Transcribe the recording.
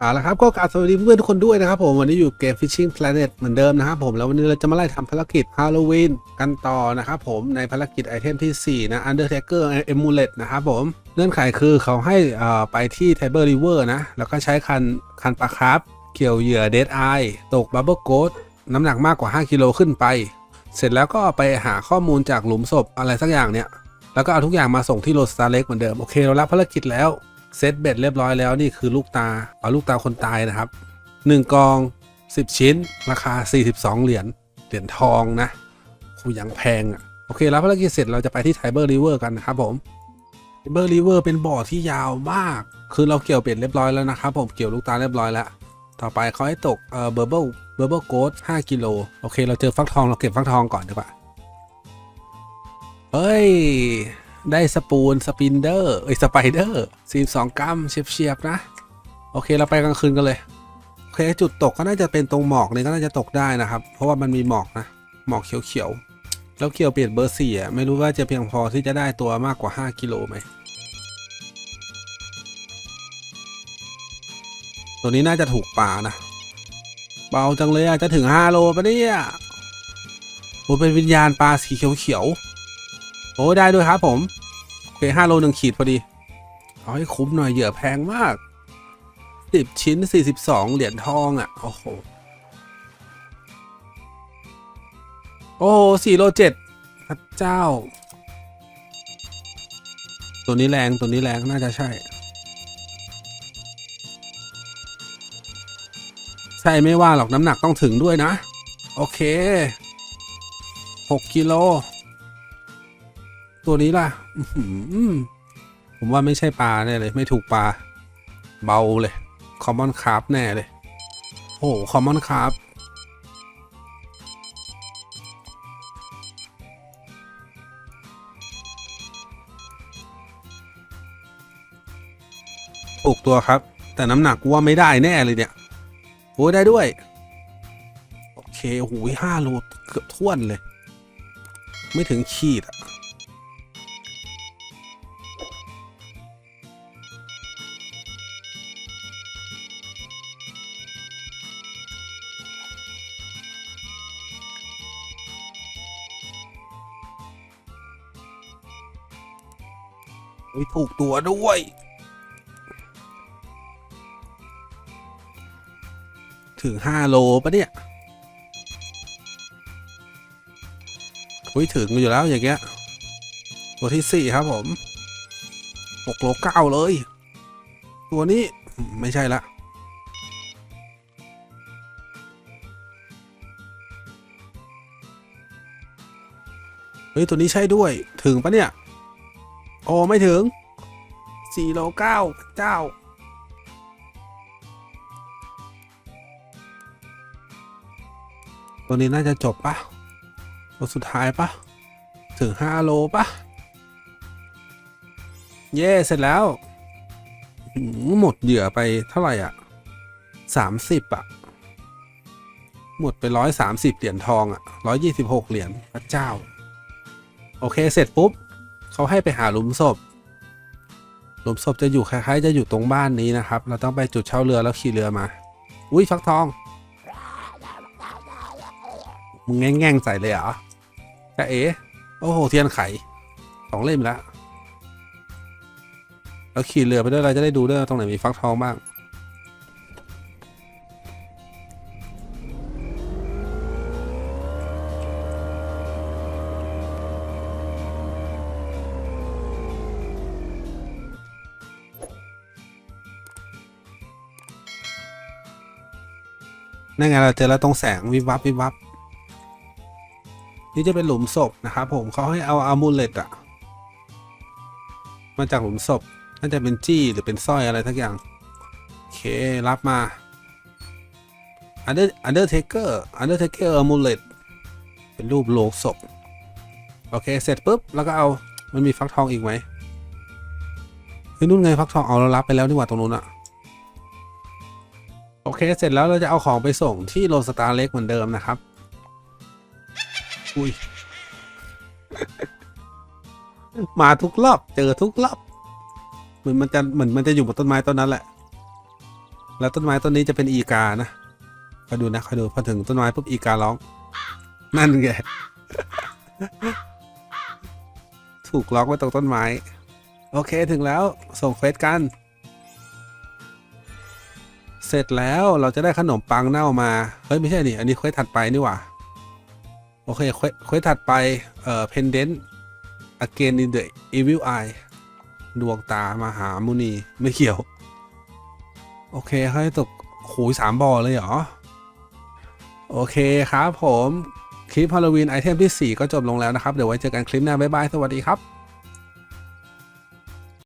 เอาละครับก็กราบสวัสดีเพื่อนทุกคนด้วยนะครับผมวันนี้อยู่เกม Fishing Planet เหมือนเดิมนะครับผมแล้ววันนี้เราจะมาไล่ทำภารกิจฮาโลวีนกันต่อนะครับผมในภารกิจไอเทมที่ 4 นะ Undertaker Amulet นะครับผมเงื่อนไขคือเขาให้อ่อไปที่ Tiber River นะ แล้วก็ใช้คันคันปลาคร์ฟเกี่ยวเหยื่อ Dead Eye ตก Bubble Goat น้ำหนักมากกว่า 5 กิโลขึ้นไป เสร็จแล้วก็ไปหาข้อมูลจากหลุมศพอะไรสักอย่างเนี่ยแล้วก็เอาทุกอย่างมาส่งที่โรสตาร์เล็กเหมือนเดิมโอเคเรารับภารกิจแล้ว เซตเบ็ดเรียบร้อยแล้วนี่คือลูกตาเอาลูกตาคนตายนะครับ 1 กอง 10 ชิ้น ราคา 42 เหรียญเหรียญทองนะคูยังแพงอะ่ะโอเครับภารกิจเสร็จเราจะไปที่ไทเบอร์ริเวอร์กันนะครับผมไทเบอร์ริเวอร์เป็นบ่อที่ยาวมาก คือเราเกี่ยวเบ็ดเรียบร้อยแล้วนะครับผมเกี่ยวลูกตาเรียบร้อยแล้ว ต่อไปเขาให้ตกเอ่อเบอร์เบิลเบอร์เบิลโกด5กิโลโอเค เราเจอฟักทองเราเก็บฟักทองก่อนดีกว่าเฮ้ย ได้สปูนสปินเดอร์เอ้ยสไปเดอร์42กรัมเฉียบๆนะ โอเคเราไปกลางคืนกันเลยโอเคจุดตกก็น่าจะเป็นตรงหมอกนี่ก็น่าจะตกได้นะครับ เพราะว่ามันมีหมอกนะ หมอกเขียวๆแล้วเกี่ยวเปลี่ยนเบอร์สี่อะไม่รู้ว่าจะเพียงพอที่จะได้ตัวมากกว่า 5 กิโลไหมตัวนี้น่าจะถูกป่านะ เบาจังเลยอะจะถึง5โลปะเนี่ยโอ้เป็นวิญญาณปลาสีเขียวๆ โอ้ได้ด้วยครับผมโอเคห้าโลหนึ่งขีดพอดี เอาให้คุ้มหน่อยเหยื่อแพงมากสิบชิ้นสี่สิบสองเหรียญทองอะ โอ้โห โอ้สี่โลเจ็ดพระเจ้า ตัวนี้แรงตัวนี้แรงน่าจะใช่ ใช่ไม่ว่าหรอกน้ำหนักต้องถึงด้วยนะ โอเคหกกิโล ตัวนี้ล่ะผมว่าไม่ใช่ปลาแน่เลย ไม่ถูกปลา เบาเลยคอมมอนคาร์ฟแน่เลยโอ้คอมมอนคาร์ฟถูกตัวครับ แต่น้ำหนักว่าไม่ได้แน่เลยเนี่ยโอ้ได้ด้วย โอเคโอ้โหห้าโลเกือบท้วนเลย ไม่ถึงขีดอะ เฮ้ยถูกตัวด้วย ถึงห้าโลปะเนี่ยเฮ้ยถึงอยู่แล้วอย่างเงี้ย ตัวที่สี่ครับผมหกโลเก้าเลย ตัวนี้ไม่ใช่ละเฮ้ย ตัวนี้ใช่ด้วย ถึงปะเนี่ย โอ้ไม่ถึงสี่โลเก้าเจ้า ตัวนี้น่าจะจบปะตัวสุดท้ายปะถึงห้าโลปะเย่เสร็จแล้ว หมดเหยื่อไปเท่าไหร่อะสามสิบอะ หมดไปร้อยสามสิบเหรียญทองอะร้อยยี่สิบหกเหรียญพระเจ้า โอเคเสร็จปุ๊บ เขาให้ไปหาหลุมศพ หลุมศพจะอยู่คล้ายๆ จะอยู่ตรงบ้านนี้นะครับ เราต้องไปจุดเช่าเรือแล้วขี่เรือมา อุ้ยฟักทอง มึงแง่งๆใส่เลยเหรอจะเอ๋โอ้โห เทียนไขสองเล่มแล้วแล้วขี่เรือไปด้วยเราจะได้ดูด้วยตรงไหนมีฟักทองบ้าง นั่นไงเราเจอแล้วตรงแสงวิบวับวิบวับนี่จะเป็นหลุมศพนะครับผมเขาให้เอาอามูเลตอะมาจากหลุมศพน่าจะเป็นจี้หรือเป็นสร้อยอะไรทักอย่าง โอเค รับมา Under Undertaker Undertaker Amulet เป็นรูปโลงศพ โอเค เสร็จปุ๊บ แล้วก็เอามันมีฟักทองอีกไหมเฮ้ยนู่นไงฟักทองเอาเรารับไปแล้วนี่หว่าตรงนู้นอะ โอเค เสร็จแล้วเราจะเอาของไปส่งที่โรสตาร์เล็กเหมือนเดิมนะครับ อุ้ย มาทุกรอบ เจอทุกรอบ เหมือนมันจะเหมือนมันจะอยู่บนต้นไม้ต้นนั้นแหละ แล้วต้นไม้ต้นนี้จะเป็นอีกานะคอยดูนะคอยดูพอถึงต้นไม้ปุ๊บอีการ้อง นั่นไง ถูกล็อกไว้ตรงต้นไม้ โอเคถึงแล้วส่งเควสกัน เสร็จแล้วเราจะได้ขนมปังเน่ามา เฮ้ย ไม่ใช่นี่ อันนี้เควสถัดไปนี่หว่า โอเคเควสเควสถัดไป เอ่อ pendant again in the evil eye ดวงตามาหามุนีไม่เกี่ยว โอเคให้ตกโหยสามบอเลยเหรอ โอเคครับผม คลิปฮาโลวีนไอเทมที่ 4 ก็จบลงแล้วนะครับ เดี๋ยวไว้เจอกันคลิปหน้า บ๊ายบาย สวัสดีครับ